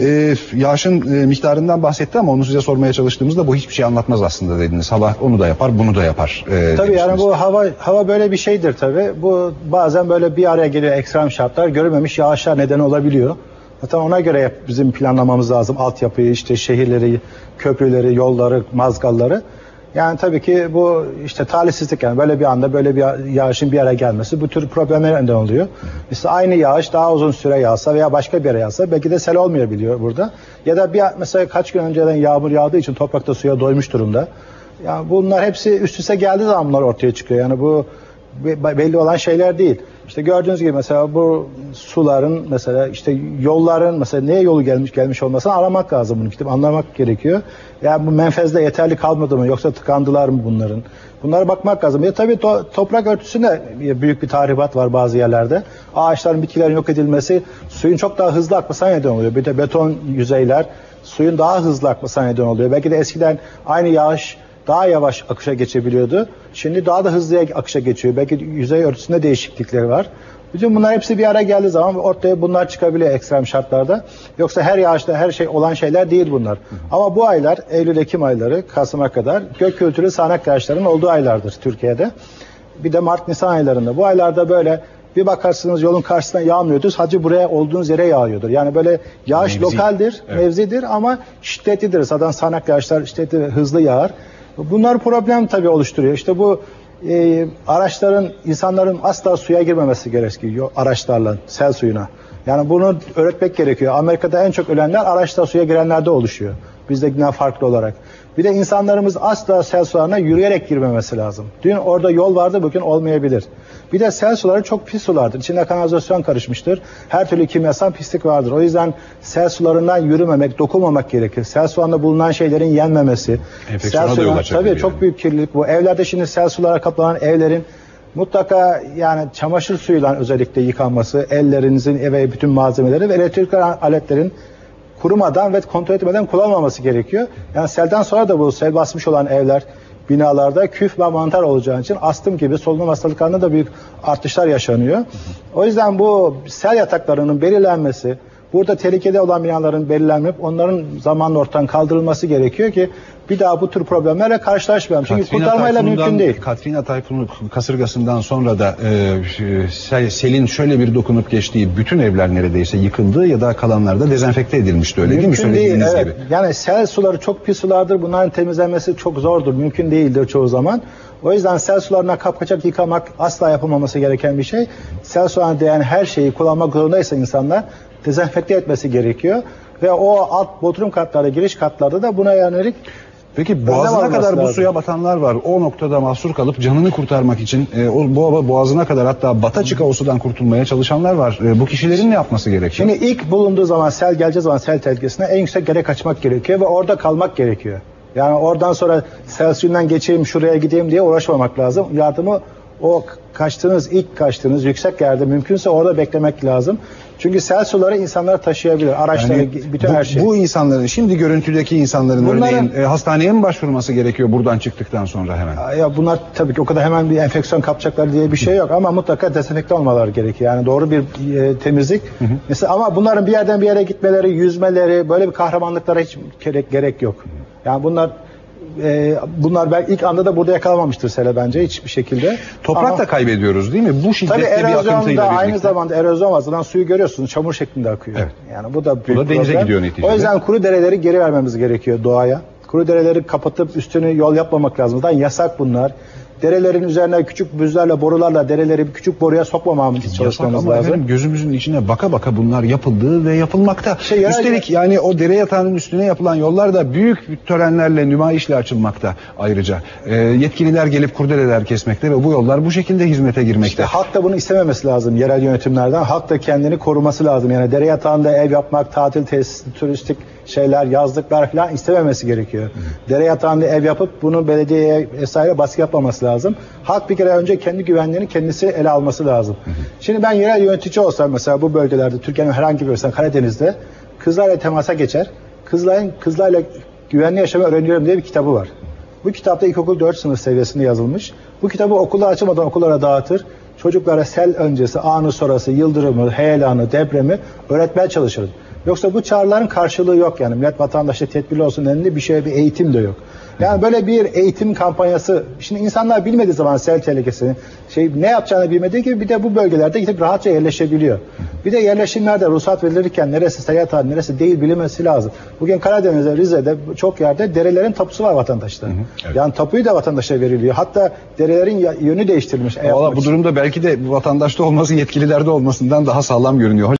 e, yağışın e, miktarından bahsetti ama onu size sormaya çalıştığımızda bu hiçbir şey anlatmaz aslında dediniz. Hava onu da yapar, bunu da yapar. e, Tabii yani demiştiniz. bu hava hava böyle bir şeydir tabii. Bu bazen böyle bir araya geliyor ekstrem şartlar. Görülmemiş yağışlar neden olabiliyor. Zaten ona göre bizim planlamamız lazım. Altyapıyı, işte şehirleri, köprüleri, yolları, mazgalları. Yani tabii ki bu işte talihsizlik yani böyle bir anda böyle bir yağışın bir araya gelmesi bu tür problemler neden oluyor. Mesela aynı yağış daha uzun süre yağsa veya başka bir yere yağsa belki de sel olmayabiliyor burada. Ya da bir mesela kaç gün önceden yağmur yağdığı için toprakta suya doymuş durumda. Yani bunlar hepsi üst üste geldiği zaman bunlar ortaya çıkıyor. Yani bu belli olan şeyler değil. İşte gördüğünüz gibi mesela bu suların mesela işte yolların mesela neye yolu gelmiş gelmiş olmasını aramak lazım bunu gidip anlamak gerekiyor. Yani bu menfezde yeterli kalmadı mı yoksa tıkandılar mı bunların? Bunlara bakmak lazım. Ya tabii to- toprak örtüsünde büyük bir tahribat var bazı yerlerde. Ağaçların, bitkilerin yok edilmesi suyun çok daha hızlı akmasına neden oluyor. Bir de beton yüzeyler suyun daha hızlı akmasına neden oluyor. Belki de eskiden aynı yağış daha yavaş akışa geçebiliyordu. Şimdi daha da hızlı akışa geçiyor. Belki yüzey örtüsünde değişiklikler var. Bütün bunlar hepsi bir araya geldiği zaman ortaya bunlar çıkabiliyor ekstrem şartlarda. Yoksa her yağışta her şey olan şeyler değil bunlar. Ama bu aylar Eylül-Ekim ayları Kasım'a kadar gök kültürü sağanak yağışların olduğu aylardır Türkiye'de. Bir de Mart-Nisan aylarında. Bu aylarda böyle bir bakarsınız yolun karşısına yağmıyordur. Sadece buraya olduğunuz yere yağıyordur. Yani böyle yağış Mevzi. lokaldir, Evet. mevzidir ama şiddetlidir. Zaten sağanak yağışlar şiddetli ve hızlı yağar. Bunlar problem tabii oluşturuyor. İşte bu e, araçların, insanların asla suya girmemesi gerekiyor araçlarla, sel suyuna. Yani bunu öğretmek gerekiyor. Amerika'da en çok ölenler araçla suya girenlerde oluşuyor. Bizdekinden farklı olarak. Bir de insanlarımız asla sel sularına yürüyerek girmemesi lazım. Dün orada yol vardı bugün olmayabilir. Bir de sel suları çok pis sulardır. İçinde kanalizasyon karışmıştır. Her türlü kimyasal pislik vardır. O yüzden sel sularından yürümemek, dokunmamak gerekir. Sel sularında bulunan şeylerin yenmemesi. Enfeksiyona Sel da yol açabiliyor Tabii çok yani. büyük kirlilik bu. Evlerde şimdi sel sulara kaplanan evlerin mutlaka yani çamaşır suyuyla özellikle yıkanması, ellerinizin eve bütün malzemeleri ve elektrik aletlerin kurumadan ve kontrol etmeden kullanmaması gerekiyor. Yani selden sonra da bu sel basmış olan evler, binalarda küf ve mantar olacağı için astım gibi solunum hastalıklarında da büyük artışlar yaşanıyor. O yüzden bu sel yataklarının belirlenmesi, burada tehlikede olan binaların belirlenmep onların zamanla ortadan kaldırılması gerekiyor ki bir daha bu tür problemlerle karşılaşmayalım. Çünkü Katrina kurtarmayla mümkün değil. Katrina tayfunu kasırgasından sonra da e, sel- selin şöyle bir dokunup geçtiği bütün evler neredeyse yıkıldı ya da kalanlar da dezenfekte edilmişti öyle değil mi Mümkün söylediğiniz evet. gibi? Yani sel suları çok pis sulardır. Bunların temizlenmesi çok zordur. Mümkün değildir çoğu zaman. O yüzden sel sularına kapkaçak yıkamak asla yapılmaması gereken bir şey. Sel sularına değen her şeyi kullanmak zorundaysa insanlar dezenfekte etmesi gerekiyor. Ve o alt bodrum katlarda, giriş katlarda da buna yönelik Peki boğazına kadar bu suya batanlar var. O noktada mahsur kalıp canını kurtarmak için e, o boğa boğazına kadar hatta bata çıka o sudan kurtulmaya çalışanlar var. E, bu kişilerin ne yapması gerekiyor? Şimdi ilk bulunduğu zaman sel geleceği zaman sel tehlikesine en yüksek yere kaçmak gerekiyor ve orada kalmak gerekiyor. Yani oradan sonra sel suyundan geçeyim şuraya gideyim diye uğraşmamak lazım. Yardımı o kaçtığınız ilk kaçtığınız yüksek yerde mümkünse orada beklemek lazım. Çünkü sel suları insanları taşıyabilir. Araçları, Yani bütün bu, her şey. bu insanların şimdi görüntüdeki insanların Bunların- örneğin e, hastaneye mi başvurması gerekiyor buradan çıktıktan sonra hemen? Ya bunlar tabii ki o kadar hemen bir enfeksiyon kapacaklar diye bir şey yok ama mutlaka dezenfekte olmaları gerekiyor. Yani doğru bir e, temizlik. Mesela ama bunların bir yerden bir yere gitmeleri, yüzmeleri, böyle bir kahramanlıklara hiç gerek gerek yok. Yani bunlar e, bunlar belki ilk anda da burada yakalanmamıştır sele bence hiçbir şekilde. Toprak Ama- da kaybediyoruz değil mi? Bu Tabii şiddetli bir akıntıyla da aynı birlikte. zamanda erozyon var. Zaten suyu görüyorsunuz çamur şeklinde akıyor. Evet. Yani bu da büyük da denize problem. gidiyor neticede. O yüzden kuru dereleri geri vermemiz gerekiyor doğaya. Kuru dereleri kapatıp üstünü yol yapmamak lazım. Zaten yasak bunlar. Derelerin üzerine küçük büzlerle, borularla dereleri bir küçük boruya sokmamamız çalışmamız lazım. efendim gözümüzün içine baka baka bunlar yapıldı ve yapılmakta. Şey, yerel- Üstelik yani o dere yatağının üstüne yapılan yollar da büyük törenlerle, nümayişle açılmakta ayrıca. Ee, yetkililer gelip kurdeleler kesmekte ve bu yollar bu şekilde hizmete girmekte. İşte halk da bunu istememesi lazım yerel yönetimlerden. Halk da kendini koruması lazım. Yani dere yatağında ev yapmak, tatil tesisi, turistik şeyler, yazlıklar falan istememesi gerekiyor. Dere yatağında ev yapıp bunu belediyeye vesaire baskı yapmaması lazım. Halk bir kere önce kendi güvenliğini kendisi ele alması lazım. Şimdi ben yerel yönetici olsam mesela bu bölgelerde Türkiye'nin herhangi bir bölgesinde Karadeniz'de kızlarla temasa geçer. Kızların kızlarla güvenli yaşamı öğreniyorum diye bir kitabı var. Bu kitapta ilkokul 4 sınıf seviyesinde yazılmış. Bu kitabı okullar açılmadan okullara dağıtır. Çocuklara sel öncesi, anı sonrası, yıldırımı, heyelanı, depremi öğretmeye çalışırım. Yoksa bu çağrıların karşılığı yok yani. Millet vatandaşı tedbirli olsun denildi bir şey bir eğitim de yok. Yani böyle bir eğitim kampanyası şimdi insanlar bilmediği zaman sel tehlikesini şey ne yapacağını bilmediği gibi bir de bu bölgelerde gidip rahatça yerleşebiliyor. Bir de yerleşimlerde ruhsat verilirken neresi seyahat halinde neresi değil bilinmesi lazım. Bugün Karadeniz'de Rize'de çok yerde derelerin tapusu var vatandaşların. evet. Yani tapuyu da vatandaşa veriliyor. Hatta derelerin yönü değiştirilmiş. Valla bu durumda belki de vatandaşta olması yetkililerde olmasından daha sağlam görünüyor.